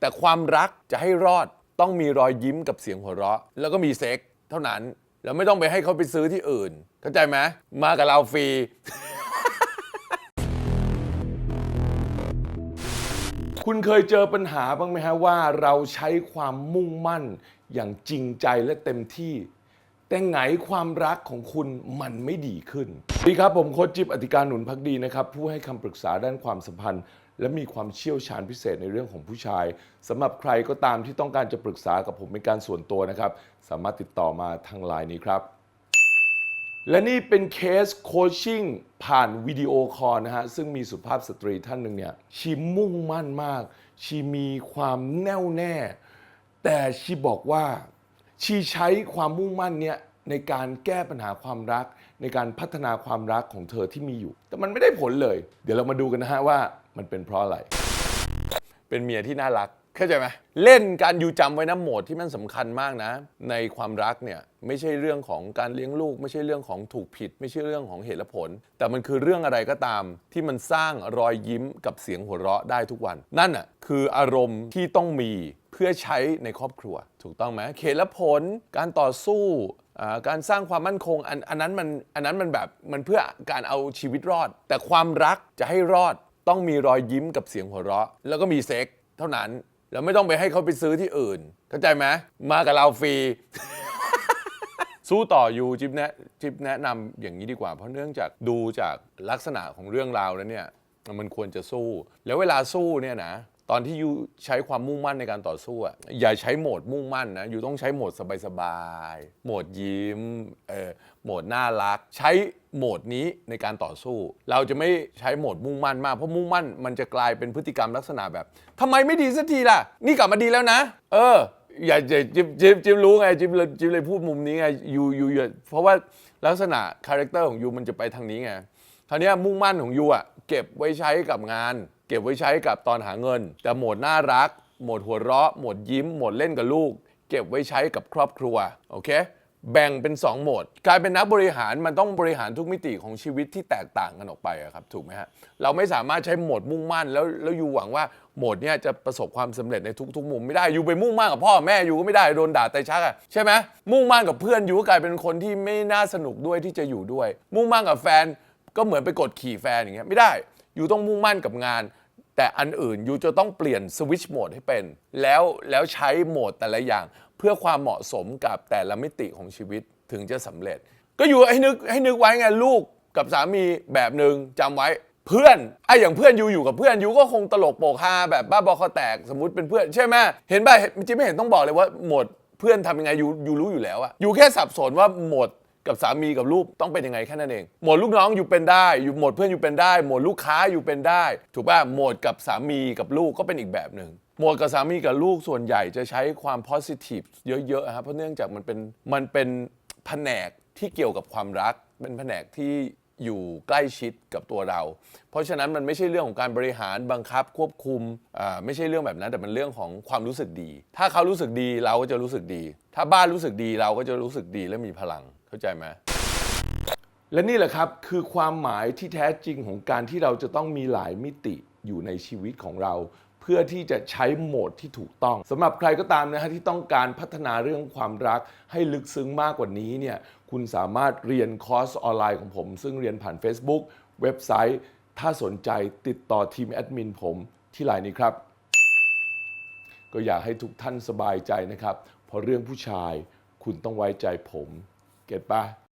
แต่ความรักจะให้รอดต้องมีรอยยิ้มกับเสียงหัวเราะ แล้วก็มีเซ็กเท่านั้นแล้วไม่ต้องไปให้เขาไปซื้อที่อื่น เข้าใจไหมมากับเราฟรี คุณเคยเจอปัญหาบ้างไหมฮะว่าเราใช้ความมุ่งมั่นอย่างจริงใจและเต็มที่ แต่ไงความรักของคุณมันไม่ดีขึ้นสวัสดีครับผมโค้ชจิ๊บอธิการหนุนพักดีนะครับ ผู้ให้คำปรึกษาด้านความสัมพันธ์ และมีความเชี่ยวชาญพิเศษในเรื่องของผู้ชายสำหรับใครก็ตามที่ต้องการจะปรึกษากับผมเป็นการส่วนตัวนะครับ สามารถติดต่อมาทางไลน์นี้ครับ และนี่เป็นเคสโคชชิ่งผ่านวิดีโอคอลนะฮะซึ่งมีสุภาพสตรีท่านหนึ่งเนี่ยชีมุ่งมั่นมาก ชีมีความแน่วแน่ แต่ชีบอกว่าชีใช้ความมุ่งมั่นเนี่ย ในการแก้ปัญหาความรัก ในการพัฒนาความรักของเธอที่มีอยู่ แต่มันไม่ได้ผลเลย เดี๋ยวเรามาดูกันนะฮะว่ามันเป็นเพราะอะไร เป็นเมียที่น่ารักเข้าใจไหมเล่นการอยู่จำไว้นะโหมดที่มันสำคัญมากนะ ในความรักเนี่ยไม่ใช่เรื่องของการเลี้ยงลูก ไม่ใช่เรื่องของถูกผิด ไม่ใช่เรื่องของเหตุและผล แต่มันคือเรื่องอะไรก็ตาม ที่มันสร้างรอยยิ้มกับเสียงหัวเราะได้ทุกวัน นั่นอะคืออารมณ์ที่ต้องมีเพื่อใช้ในครอบครัว ถูกต้องไหมเหตุและผลการต่อสู้ การสร้างความมั่นคงอันอันนั้นมันอันนั้นมันแบบมันเพื่อการเอาชีวิตรอด แต่ความรักจะให้รอดต้องมีรอยยิ้มกับเสียงหัวเราะ แล้วก็มีเซ็กเท่านั้น แล้วไม่ต้องไปให้เขาไปซื้อที่อื่น เข้าใจไหมมากับเราฟรี สู้ต่ออยู่จิ๊บแนะจิ๊บแนะนำอย่างนี้ดีกว่า เพราะเนื่องจากดูจากลักษณะของเรื่องราวแล้วเนี่ยมันควรจะสู้ แล้วเวลาสู้เนี่ยนะ ตอนที่ยูใช้ความมุ่งมั่นในการต่อสู้อะอย่าใช้โหมดมุ่งมั่นนะยูต้องใช้โหมดสบายๆโหมดยิ้มเออโหมดน่ารัก ใช้โหมดนี้ในการต่อสู้ เราจะไม่ใช้โหมดมุ่งมั่นมากเพราะมุ่งมั่นมันจะกลายเป็นพฤติกรรมลักษณะแบบทำไมไม่ดีสักทีล่ะ นี่กลับมาดีแล้วนะ เอออย่าอย่าจิบจิบจิบรู้ไงจิบเลยจิบเลยพูดมุมนี้ไงยูยูเพราะว่าลักษณะคาแรคเตอร์ของยูมันจะไปทางนี้ไงคราวนี้มุ่งมั่นของยูอะเก็บไว้ใช้กับงาน เก็บไว้ใช้กับตอนหาเงิน แต่โหมดน่ารัก โหมดหัวเราะ โหมดยิ้ม โหมดเล่นกับลูก เก็บไว้ใช้กับครอบครัว โอเค แบ่งเป็น 2 โหมดกลายเป็นนักบริหารมันต้องบริหารทุกมิติของชีวิตที่แตกต่างกันออกไปครับ ถูกไหมฮะ เราไม่สามารถใช้โหมดมุ่งมั่น แล้วแล้วอยู่หวังว่าโหมดเนี้ยจะประสบความสำเร็จในทุกๆ มุมไม่ได้ อยู่ไปมุ่งมั่นกับพ่อแม่อยู่ก็ไม่ได้โดนด่าไตชักอะใช่ไหมมุ่งมั่นกับเพื่อนอยู่ก็กลายเป็นคนที่ไม่น่าสนุกด้วยที่จะอยู่ด้วย มุ่งมั่นกับแฟนก็เหมือนไปกดขี่แฟนอย่างเงี้ยไม่ได้ยูต้องมุ่งมั่นกับงาน แต่อันอื่นยูจะต้องเปลี่ยนสวิตช์โหมดให้เป็น แล้วแล้วใช้โหมดแต่ละอย่าง เพื่อความเหมาะสมกับแต่ละมิติของชีวิตถึงจะสำเร็จ ก็อยู่ให้นึกให้นึกไว้ไงลูกกับสามีแบบหนึ่งจำไว้เพื่อนไอ้อย่างเพื่อนยูอยู่กับเพื่อนยูก็คงตลกโปกฮาแบบบ้าบอคอแตกสมมติเป็นเพื่อนใช่ไหมเห็นป่ะจริงไม่เห็นต้องบอกเลยว่าโหมดเพื่อนทำยังไงยูยูรู้อยู่แล้วอะยูแค่สับสนว่าโหมด กับสามีกับลูกต้องเป็นยังไงแค่นั้นเอง โหมดลูกน้องอยู่เป็นได้อยู่โหมดเพื่อนอยู่เป็นได้ โหมดลูกค้าอยู่เป็นได้ ถูกป่ะโหมดกับสามีกับลูกก็เป็นอีกแบบหนึ่งหมดกับสามีกับลูกส่วนใหญ่จะใช้ความ positive เยอะๆครับเพราะเนื่องจากมันเป็นมันเป็นแผนกที่เกี่ยวกับความรัก เป็นแผนกที่ อยู่ใกล้ชิดกับตัวเรา เพราะฉะนั้นมันไม่ใช่เรื่องของการบริหารบังคับควบคุมอ่าไม่ใช่เรื่องแบบนั้น แต่มันเรื่องของความรู้สึกดี ถ้าเขารู้สึกดีเราก็จะรู้สึกดี ถ้าบ้านรู้สึกดีเราก็จะรู้สึกดีและมีพลังเข้าใจไหมและนี่แหละครับคือความหมายที่แท้จริงของการที่เราจะต้องมีหลายมิติอยู่ในชีวิตของเรา พื่อที่จะใช้โหมดที่ถูกต้องสำหรับใครก็ตามนะฮะที่ต้องการพัฒนาเรื่องความรักให้ลึกซึ้งมากกว่านี้เนี่ยคุณสามารถเรียนคอร์สออนไลน์ของผม ซึ่งเรียนผ่าน Facebook เว็บไซต์ ถ้าสนใจติดต่อทีมแอดมินผมที่ไลน์นี้ครับ ก็อยากให้ทุกท่านสบายใจนะครับเพราะเรื่องผู้ชายคุณต้องไว้ใจผม เก็ตปะ